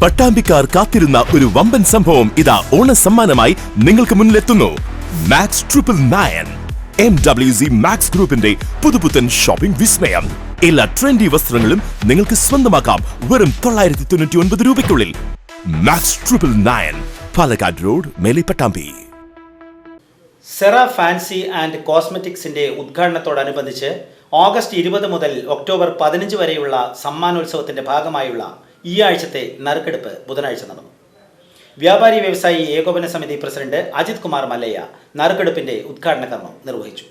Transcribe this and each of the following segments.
പട്ടാമ്പിക്കാർ കാത്തിരുന്ന ഒരു വമ്പൻ സംഭവം ഇതാ ഓണ സമ്മാനമായി നിങ്ങൾക്ക് മുന്നിലെത്തുന്നു. Max triple nine M W C Max ഗ്രൂപ്പിന്റെ പുതുപുത്തൻ ഷോപ്പിംഗ് വിസ്മയം. എല്ലാ ട്രെൻഡി വസ്ത്രങ്ങളും നിങ്ങൾക്ക് സ്വന്തമാക്കാം വെറും തൊള്ളായിരത്തി തൊണ്ണൂറ്റി ഒൻപത് രൂപയ്ക്കുള്ളിൽ. Max triple nine Palakkad road മേലെ പട്ടാമ്പി. സെറ ഫാൻസി ആൻഡ് കോസ്മെറ്റിക്സിന്റെ ഉദ്ഘാടനത്തോടനുബന്ധിച്ച് ഓഗസ്റ്റ് ഇരുപത് മുതൽ ഒക്ടോബർ പതിനഞ്ച് വരെയുള്ള സമ്മാനോത്സവത്തിന്റെ ഭാഗമായുള്ള ഈ ആഴ്ചത്തെ നറുക്കെടുപ്പ് ബുധനാഴ്ച നടന്നു. വ്യാപാരി വ്യവസായി ഏകോപന സമിതി പ്രസിഡന്റ് അജിത് കുമാർ മല്ലയ്യ നറുക്കെടുപ്പിന്റെ ഉദ്ഘാടന കർമ്മം നിർവഹിച്ചു.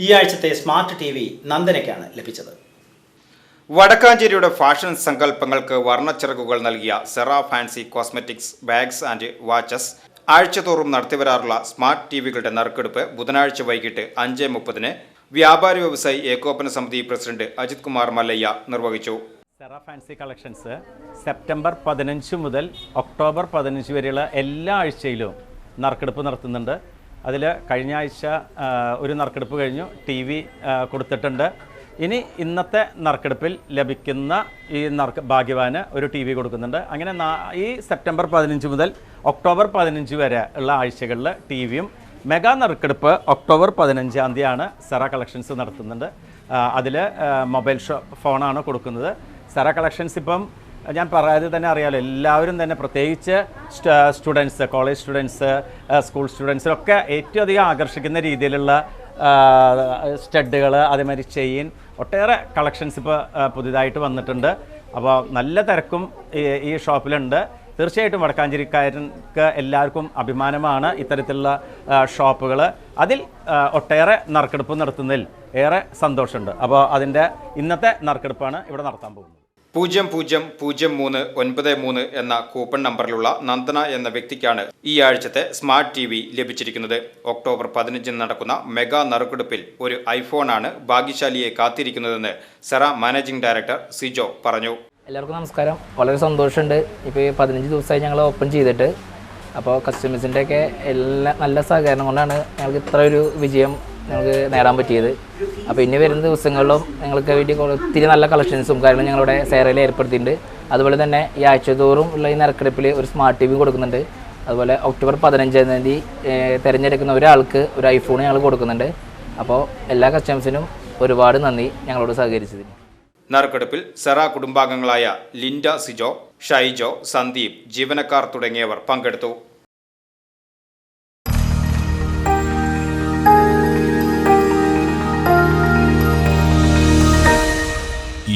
ഈ ആഴ്ചത്തെ സ്മാർട്ട് ടി വി നന്ദനയ്ക്കാണ് ലഭിച്ചത്. വടക്കാഞ്ചേരിയുടെ ഫാഷൻ സങ്കല്പങ്ങൾക്ക് വർണച്ചിറകുകൾ നൽകിയ Sera fancy cosmetics bags and watches ആഴ്ചതോറും നടത്തിവരാറുള്ള സ്മാർട്ട് ടി വികളുടെ നറുക്കെടുപ്പ് ബുധനാഴ്ച വൈകിട്ട് അഞ്ച് മുപ്പതിന് വ്യാപാരി വ്യവസായി ഏകോപന സമിതി പ്രസിഡന്റ് അജിത് കുമാർ മല്ലയ്യ നിർവഹിച്ചു. സെറ ഫാൻസി കളക്ഷൻസ് സെപ്റ്റംബർ പതിനഞ്ച് മുതൽ ഒക്ടോബർ പതിനഞ്ച് വരെയുള്ള എല്ലാ ആഴ്ചയിലും നറുക്കെടുപ്പ് നടത്തുന്നുണ്ട്. അതിൽ കഴിഞ്ഞ ആഴ്ച ഒരു നറുക്കെടുപ്പ് കഴിഞ്ഞു ടി വി കൊടുത്തിട്ടുണ്ട്. ഇനി ഇന്നത്തെ നറുക്കെടുപ്പിൽ ലഭിക്കുന്ന ഈ നറുക്ക് ഭാഗ്യവാന് ഒരു ടി വി കൊടുക്കുന്നുണ്ട്. അങ്ങനെ ഈ സെപ്റ്റംബർ പതിനഞ്ച് മുതൽ ഒക്ടോബർ പതിനഞ്ച് വരെ ഉള്ള ആഴ്ചകളിൽ ടി വിയും മെഗാ നറുക്കെടുപ്പ് ഒക്ടോബർ പതിനഞ്ചാം തീയതിയാണ് സെറ കളക്ഷൻസ് നടത്തുന്നുണ്ട്. അതിൽ മൊബൈൽ ഷോ ഫോണാണ് കൊടുക്കുന്നത്. സെറ കളക്ഷൻസ് ഇപ്പം ഞാൻ പറയാതെ തന്നെ അറിയാമല്ലോ എല്ലാവരും തന്നെ പ്രത്യേകിച്ച് സ്റ്റുഡൻസ് കോളേജ് സ്റ്റുഡൻസ് സ്കൂൾ സ്റ്റുഡൻസിലൊക്കെ ഏറ്റവും അധികം ആകർഷിക്കുന്ന രീതിയിലുള്ള സ്റ്റഡുകൾ അതേമാതിരി ചെയിൻ ഒട്ടേറെ കളക്ഷൻസ് ഇപ്പോൾ പുതിയതായിട്ട് വന്നിട്ടുണ്ട്. അപ്പോൾ നല്ല തിരക്കും ഈ- ഷോപ്പിലുണ്ട്. തീർച്ചയായിട്ടും വടക്കാഞ്ചേരിക്കാർക്ക് എല്ലാവർക്കും അഭിമാനമാണ് ഇത്തരത്തിലുള്ള ഷോപ്പുകൾ അതിൽ ഒട്ടേറെ നറുക്കെടുപ്പ് നടത്തുന്നതിൽ ഏറെ സന്തോഷമുണ്ട്. അപ്പോൾ അതിന്റെ ഇന്നത്തെ നറുക്കെടുപ്പാണ് ഇവിടെ നടത്താൻ പോകുന്നത്. പൂജ്യം പൂജ്യം പൂജ്യം മൂന്ന് ഒൻപത് മൂന്ന് എന്ന കൂപ്പൺ നമ്പറിലുള്ള നന്ദന എന്ന വ്യക്തിക്കാണ് ഈ ആഴ്ചത്തെ സ്മാർട്ട് ടി വി ലഭിച്ചിരിക്കുന്നത്. ഒക്ടോബർ പതിനഞ്ചിന് നടക്കുന്ന മെഗാ നറുക്കെടുപ്പിൽ ഒരു ഐഫോണാണ് ഭാഗ്യശാലിയെ കാത്തിരിക്കുന്നതെന്ന് സെറ മാനേജിംഗ് ഡയറക്ടർ സിജോ പറഞ്ഞു. എല്ലാവർക്കും നമസ്കാരം. വളരെ സന്തോഷമുണ്ട്. ഇപ്പോൾ പതിനഞ്ച് ദിവസമായി ഞങ്ങൾ ഓപ്പൺ ചെയ്തിട്ട്. അപ്പോൾ കസ്റ്റമേഴ്സിന്റെയൊക്കെ എല്ലാ നല്ല സഹകരണം കൊണ്ടാണ് ഞങ്ങൾക്ക് ഇത്ര ഒരു വിജയം ഞങ്ങൾക്ക് നേടാൻ പറ്റിയത്. അപ്പോൾ ഇനി വരുന്ന ദിവസങ്ങളിലും ഞങ്ങൾക്ക് വേണ്ടി ഒത്തിരി നല്ല കളക്ഷൻസും കാര്യങ്ങളും ഞങ്ങളുടെ സേറയിൽ ഏർപ്പെടുത്തിയിട്ടുണ്ട്. അതുപോലെ തന്നെ ഈ ആഴ്ചതോറും ഉള്ള ഈ നറുക്കെടുപ്പിൽ ഒരു സ്മാർട്ട് ടി വി കൊടുക്കുന്നുണ്ട്. അതുപോലെ ഒക്ടോബർ പതിനഞ്ചാം തീയതി തിരഞ്ഞെടുക്കുന്ന ഒരാൾക്ക് ഒരു ഐഫോൺ ഞങ്ങൾ കൊടുക്കുന്നുണ്ട്. അപ്പോൾ എല്ലാ കസ്റ്റമേഴ്സിനും ഒരുപാട് നന്ദി ഞങ്ങളോട് സഹകരിച്ചതിന്. നറുക്കെടുപ്പിൽ സെറ കുടുംബാംഗങ്ങളായ ലിൻഡ സിജോ ഷൈജോ സന്ദീപ് ജീവനക്കാർ തുടങ്ങിയവർ പങ്കെടുത്തു.